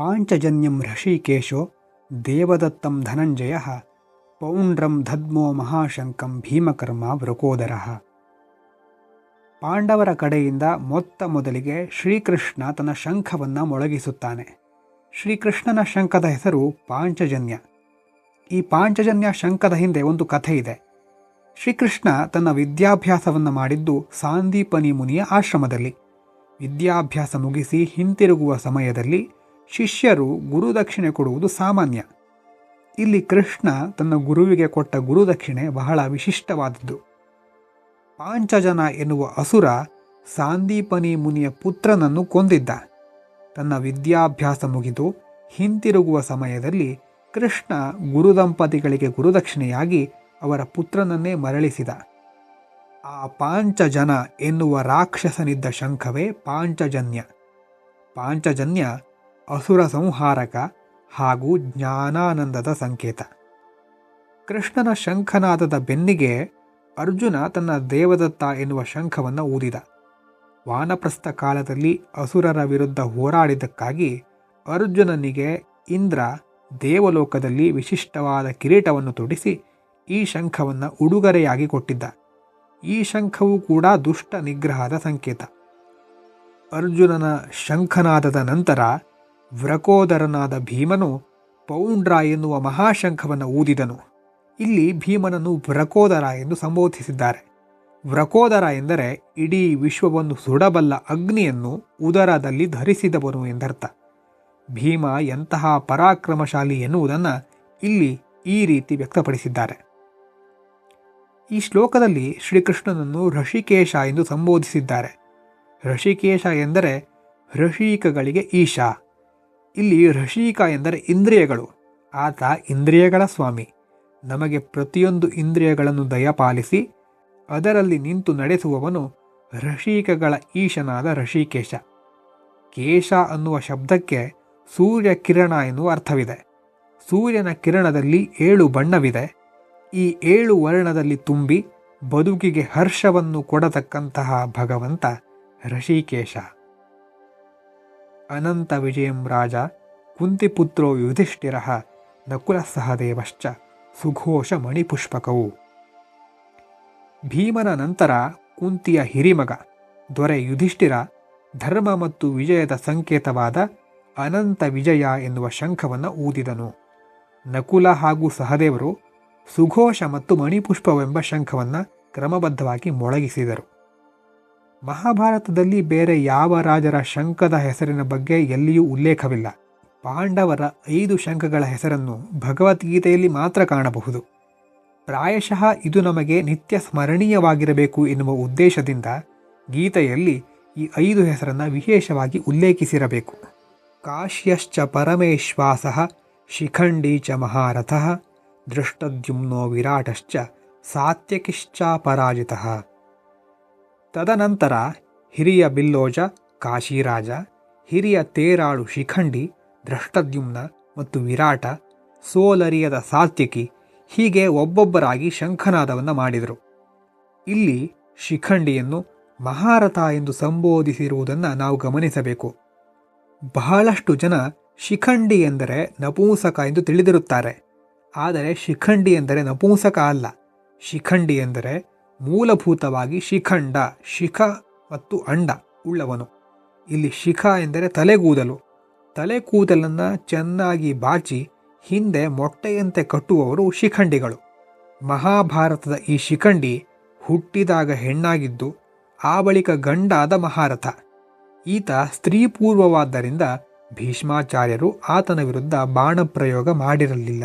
ಪಾಂಚಜನ್ಯಂ ಋಷಿಕೇಶೋ ದೇವದತ್ತಂ ಧನಂಜಯ ಪೌಂಡ್ರಂ ಧದ್ಮೋ ಮಹಾಶಂಕಂ ಭೀಮಕರ್ಮ ವೃಕೋದರ ಪಾಂಡವರ ಕಡೆಯಿಂದ ಮೊತ್ತ ಮೊದಲಿಗೆ ಶ್ರೀಕೃಷ್ಣ ತನ್ನ ಶಂಖವನ್ನು ಮೊಳಗಿಸುತ್ತಾನೆ. ಶ್ರೀಕೃಷ್ಣನ ಶಂಖದ ಹೆಸರು ಪಾಂಚಜನ್ಯ. ಈ ಪಾಂಚಜನ್ಯ ಶಂಖದ ಹಿಂದೆ ಒಂದು ಕಥೆ ಇದೆ. ಶ್ರೀಕೃಷ್ಣ ತನ್ನ ವಿದ್ಯಾಭ್ಯಾಸವನ್ನು ಮಾಡಿದ್ದು ಸಾಂದೀಪನಿ ಮುನಿಯ ಆಶ್ರಮದಲ್ಲಿ. ವಿದ್ಯಾಭ್ಯಾಸ ಮುಗಿಸಿ ಹಿಂತಿರುಗುವ ಸಮಯದಲ್ಲಿ ಶಿಷ್ಯರು ಗುರುದಕ್ಷಿಣೆ ಕೊಡುವುದು ಸಾಮಾನ್ಯ. ಇಲ್ಲಿ ಕೃಷ್ಣ ತನ್ನ ಗುರುವಿಗೆ ಕೊಟ್ಟ ಗುರುದಕ್ಷಿಣೆ ಬಹಳ ವಿಶಿಷ್ಟವಾದದ್ದು. ಪಾಂಚಜನ ಎನ್ನುವ ಅಸುರ ಸಾಂದೀಪನಿ ಮುನಿಯ ಪುತ್ರನನ್ನು ಕೊಂದಿದ್ದ. ತನ್ನ ವಿದ್ಯಾಭ್ಯಾಸ ಮುಗಿದು ಹಿಂತಿರುಗುವ ಸಮಯದಲ್ಲಿ ಕೃಷ್ಣ ಗುರುದಂಪತಿಗಳಿಗೆ ಗುರುದಕ್ಷಿಣೆಯಾಗಿ ಅವರ ಪುತ್ರನನ್ನೇ ಮರಳಿಸಿದ. ಆ ಪಾಂಚಜನ ಎನ್ನುವ ರಾಕ್ಷಸನಿದ್ದ ಶಂಖವೇ ಪಾಂಚಜನ್ಯ. ಪಾಂಚಜನ್ಯ ಅಸುರ ಸಂಹಾರಕ ಹಾಗೂ ಜ್ಞಾನಾನಂದದ ಸಂಕೇತ. ಕೃಷ್ಣನ ಶಂಖನಾದದ ಬೆನ್ನಿಗೆ ಅರ್ಜುನ ತನ್ನ ದೇವದತ್ತ ಎನ್ನುವ ಶಂಖವನ್ನು ಊದಿದ. ವಾನಪ್ರಸ್ಥ ಕಾಲದಲ್ಲಿ ಅಸುರರ ವಿರುದ್ಧ ಹೋರಾಡಿದ್ದಕ್ಕಾಗಿ ಅರ್ಜುನನಿಗೆ ಇಂದ್ರ ದೇವಲೋಕದಲ್ಲಿ ವಿಶಿಷ್ಟವಾದ ಕಿರೀಟವನ್ನು ತೊಡಿಸಿ ಈ ಶಂಖವನ್ನು ಉಡುಗೊರೆಯಾಗಿ ಕೊಟ್ಟಿದ್ದ. ಈ ಶಂಖವು ಕೂಡ ದುಷ್ಟ ನಿಗ್ರಹದ ಸಂಕೇತ. ಅರ್ಜುನನ ಶಂಖನಾದದ ನಂತರ ವ್ರಕೋದರನಾದ ಭೀಮನು ಪೌಂಡ್ರ ಎನ್ನುವ ಮಹಾಶಂಖವನ್ನು ಊದಿದನು. ಇಲ್ಲಿ ಭೀಮನನ್ನು ವ್ರಕೋದರ ಎಂದು ಸಂಬೋಧಿಸಿದ್ದಾರೆ. ವ್ರಕೋದರ ಎಂದರೆ ಇಡೀ ವಿಶ್ವವನ್ನು ಸುಡಬಲ್ಲ ಅಗ್ನಿಯನ್ನು ಉದರದಲ್ಲಿ ಧರಿಸಿದವನು ಎಂದರ್ಥ. ಭೀಮ ಎಂತಹ ಪರಾಕ್ರಮಶಾಲಿ ಎನ್ನುವುದನ್ನು ಇಲ್ಲಿ ಈ ರೀತಿ ವ್ಯಕ್ತಪಡಿಸಿದ್ದಾರೆ. ಈ ಶ್ಲೋಕದಲ್ಲಿ ಶ್ರೀಕೃಷ್ಣನನ್ನು ಋಷಿಕೇಶ ಎಂದು ಸಂಬೋಧಿಸಿದ್ದಾರೆ. ಋಷಿಕೇಶ ಎಂದರೆ ಋಷಿಕಗಳಿಗೆ ಈಶಾ. ಇಲ್ಲಿ ರಶೀಕ ಎಂದರೆ ಇಂದ್ರಿಯಗಳು. ಆತ ಇಂದ್ರಿಯಗಳ ಸ್ವಾಮಿ. ನಮಗೆ ಪ್ರತಿಯೊಂದು ಇಂದ್ರಿಯಗಳನ್ನು ದಯಪಾಲಿಸಿ, ಅದರಲ್ಲಿ ನಿಂತು ನಡೆಸುವವನು ರಶೀಕಗಳ ಈಶನಾದ ರಶೀಕೇಶ. ಕೇಶ ಅನ್ನುವ ಶಬ್ದಕ್ಕೆ ಸೂರ್ಯ ಕಿರಣ ಎನ್ನುವ ಅರ್ಥವಿದೆ. ಸೂರ್ಯನ ಕಿರಣದಲ್ಲಿ ಏಳು ಬಣ್ಣವಿದೆ. ಈ ಏಳು ವರ್ಣದಲ್ಲಿ ತುಂಬಿ ಬದುಕಿಗೆ ಹರ್ಷವನ್ನು ಕೊಡತಕ್ಕಂತಹ ಭಗವಂತ ಋಷಿಕೇಶ ಅನಂತ ವಿಜಯಂ ರಾಜ, ಕುಂತಿಪುತ್ರೋ ಯುಧಿಷ್ಠಿರ ನಕುಲ ಸಹದೇವಶ್ಚ ಸುಘೋಷ ಮಣಿಪುಷ್ಪಕವು. ಭೀಮನ ನಂತರ ಕುಂತಿಯ ಹಿರಿಮಗ, ದೊರೆ ಯುಧಿಷ್ಠಿರ, ಧರ್ಮ ಮತ್ತು ವಿಜಯದ ಸಂಕೇತವಾದ ಅನಂತ ವಿಜಯ ಎನ್ನುವ ಶಂಖವನ್ನು ಊದಿದನು. ನಕುಲ ಹಾಗೂ ಸಹದೇವರು ಸುಘೋಷ ಮತ್ತು ಮಣಿಪುಷ್ಪವೆಂಬ ಶಂಖವನ್ನು ಕ್ರಮಬದ್ಧವಾಗಿ ಮೊಳಗಿಸಿದರು. ಮಹಾಭಾರತದಲ್ಲಿ ಬೇರೆ ಯಾವ ರಾಜರ ಶಂಖದ ಹೆಸರಿನ ಬಗ್ಗೆ ಎಲ್ಲಿಯೂ ಉಲ್ಲೇಖವಿಲ್ಲ. ಪಾಂಡವರ ಐದು ಶಂಖಗಳ ಹೆಸರನ್ನು ಭಗವದ್ಗೀತೆಯಲ್ಲಿ ಮಾತ್ರ ಕಾಣಬಹುದು. ಪ್ರಾಯಶಃ ಇದು ನಮಗೆ ನಿತ್ಯ ಸ್ಮರಣೀಯವಾಗಿರಬೇಕು ಎನ್ನುವ ಉದ್ದೇಶದಿಂದ ಗೀತೆಯಲ್ಲಿ ಈ ಐದು ಹೆಸರನ್ನು ವಿಶೇಷವಾಗಿ ಉಲ್ಲೇಖಿಸಿರಬೇಕು. ಕಾಶ್ಯಶ್ಚ ಪರಮೇಶ್ವಾಸ ಶಿಖಂಡಿ ಚ ಮಹಾರಥ ದೃಷ್ಟದ್ಯುಮ್ನೋ ವಿರಾಟಶ್ಚ ಸಾತ್ಯಕಿಶ್ಚಾಪರಾಜಿತ. ತದನಂತರ ಹಿರಿಯ ಬಿಲ್ಲೋಜ, ಕಾಶಿರಾಜ, ಹಿರಿಯ ತೇರಾಳು ಶಿಖಂಡಿ, ದ್ರಷ್ಟದ್ಯುಮ್ನ ಮತ್ತು ವಿರಾಟ, ಸೋಲರಿಯದ ಸಾತ್ಯಕಿ ಹೀಗೆ ಒಬ್ಬೊಬ್ಬರಾಗಿ ಶಂಖನಾದವನ್ನು ಮಾಡಿದರು. ಇಲ್ಲಿ ಶಿಖಂಡಿಯನ್ನು ಮಹಾರಥ ಎಂದು ಸಂಬೋಧಿಸಿರುವುದನ್ನು ನಾವು ಗಮನಿಸಬೇಕು. ಬಹಳಷ್ಟು ಜನ ಶಿಖಂಡಿ ಎಂದರೆ ನಪುಂಸಕ ಎಂದು ತಿಳಿದಿರುತ್ತಾರೆ. ಆದರೆ ಶಿಖಂಡಿ ಎಂದರೆ ನಪುಂಸಕ ಅಲ್ಲ. ಶಿಖಂಡಿ ಎಂದರೆ ಮೂಲಭೂತವಾಗಿ ಶಿಖಂಡ, ಶಿಖ ಮತ್ತು ಅಂಡ ಉಳ್ಳವನು. ಇಲ್ಲಿ ಶಿಖ ಎಂದರೆ ತಲೆಗೂದಲು. ತಲೆಕೂದಲನ್ನು ಚೆನ್ನಾಗಿ ಬಾಚಿ ಹಿಂದೆ ಮೊಟ್ಟೆಯಂತೆ ಕಟ್ಟುವವರು ಶಿಖಂಡಿಗಳು. ಮಹಾಭಾರತದ ಈ ಶಿಖಂಡಿ ಹುಟ್ಟಿದಾಗ ಹೆಣ್ಣಾಗಿದ್ದು, ಆ ಬಳಿಕ ಗಂಡಾದ ಮಹಾರಥ. ಈತ ಸ್ತ್ರೀಪೂರ್ವವಾದ್ದರಿಂದ ಭೀಷ್ಮಾಚಾರ್ಯರು ಆತನ ವಿರುದ್ಧ ಬಾಣಪ್ರಯೋಗ ಮಾಡಿರಲಿಲ್ಲ.